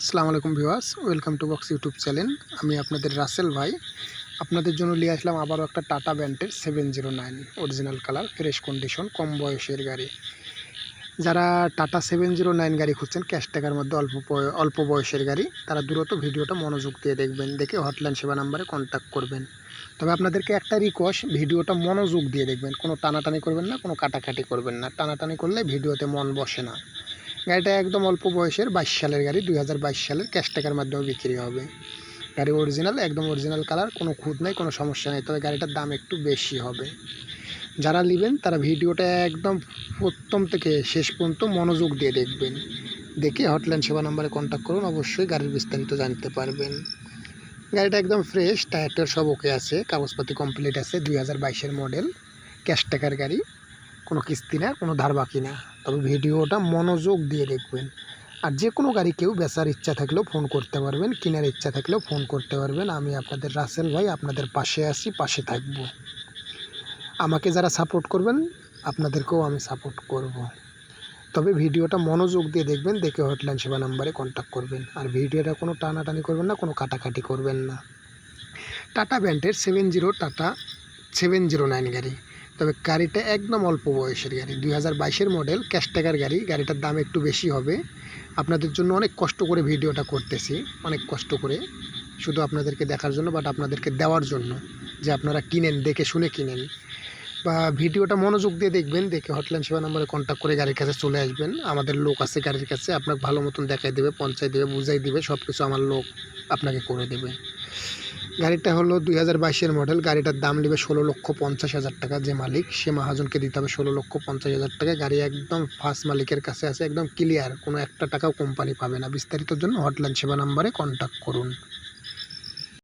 আসসালামু আলাইকুম viewers, welcome to box YouTube channel. আমি আপনাদের রাসেল ভাই। আপনাদের জন্য নিয়ে আসলাম আবারও একটা টাটা ব্যান্ডের seven zero nine original colour fresh condition কম বয়সের গাড়ি। যারা টাটা সেভেন জিরো নাইন গাড়ি খুঁজছেন ক্যাশ টাকার মধ্যে অল্প অল্প বয়সের গাড়ি, তারা দ্রুত ভিডিওটা মনোযোগ দিয়ে দেখবেন, দেখে হটলাইন সেবা নাম্বারে কন্ট্যাক্ট করবেন। তবে আপনাদেরকে একটা রিকোয়েস্ট ভিডিওটা মনোযোগ দিয়ে দেখবেন, কোনো টানাটানি করবেন না, কোনো কাটাকাটি করবেন না। টানাটানি করলে ভিডিওতে মন বসে না। গাড়িটা একদম অল্প বয়সের বাইশ সালের গাড়ি, দুই হাজার বাইশ সালের ক্যাশ টাকার মাধ্যমে বিক্রি হবে। গাড়ি অরিজিনাল একদম অরিজিনাল কালার কোনো খুঁত নাই, কোনো সমস্যা নেই, তবে গাড়িটার দাম একটু বেশি হবে। যারা নেবেন, তারা ভিডিওটা একদম প্রথম থেকে শেষ পর্যন্ত মনোযোগ দিয়ে দেখবেন। দেখে হটলাইন সেবা নাম্বারে কন্ট্যাক্ট করুন, অবশ্যই গাড়ির বিস্তারিত জানতে পারবেন। গাড়িটা একদম ফ্রেশ টায়ারটার সব ওকে আছে, কাগজপাতি কমপ্লিট আছে, দুই হাজার বাইশের মডেল ক্যাশ টাকার গাড়ি। কোনো কিস্তি না কোনো ধার বাকি না তবে ভিডিওটা মনোযোগ দিয়ে দেখবেন। আর যে কোনো গাড়ি কেউ বেচার ইচ্ছা থাকলেও ফোন করতে পারবেন, কেনার ইচ্ছা থাকলেও ফোন করতে পারবেন। আমি আপনাদের রাসেল ভাই, আপনাদের পাশে আসি পাশে থাকব। আমাকে যারা সাপোর্ট করবেন, আপনাদেরকেও আমি সাপোর্ট করব। তবে ভিডিওটা মনোযোগ দিয়ে দেখবেন, দেখে হটলাইন সেবা নাম্বারে কন্ট্যাক্ট করবেন। আর ভিডিওটা কোনো টানাটানি করবেন না, কোনো কাটাকাটি করবেন না। টাটা ব্যান্ডের seven zero Tata seven zero nine গাড়ি। তবে গাড়িটা একদম অল্প বয়সের গাড়ি, দুই হাজার বাইশের মডেল ক্যাশ টাকার গাড়ি, গাড়িটার দাম একটু বেশি হবে। আপনাদের জন্য অনেক কষ্ট করে ভিডিওটা করতেছি, অনেক কষ্ট করে। শুধু আপনাদেরকে দেখার জন্য বাট আপনাদেরকে দেওয়ার জন্য, যে আপনারা কিনেন, দেখে শুনে কিনেন। বা ভিডিওটা মনোযোগ দিয়ে দেখবেন, দেখে হটলাইন সেবা নম্বরে কন্ট্যাক্ট করে গাড়ির কাছে চলে আসবেন। আমাদের লোক আছে গাড়ির কাছে, আপনাকে ভালো মতন দেখাই দেবে পঞ্চায়েত দেবে, বুঝাই দেবে সব কিছু আমার লোক আপনাকে করে দেবে। গাড়িটা হলো দুই হাজার বাইশের মডেল গাড়িটার দাম নেবে ষোলো লক্ষ পঞ্চাশ হাজার টাকা। যে মালিক, সে মহাজনকে দিতে হবে ষোলো লক্ষ পঞ্চাশ হাজার টাকা। গাড়ি একদম ফার্স্ট মালিকের কাছে আছে, একদম ক্লিয়ার কোনো একটা টাকাও কোম্পানি পাবে না। বিস্তারিত জন্য হটলাইন সেবা নাম্বারে কন্ট্যাক্ট করুন।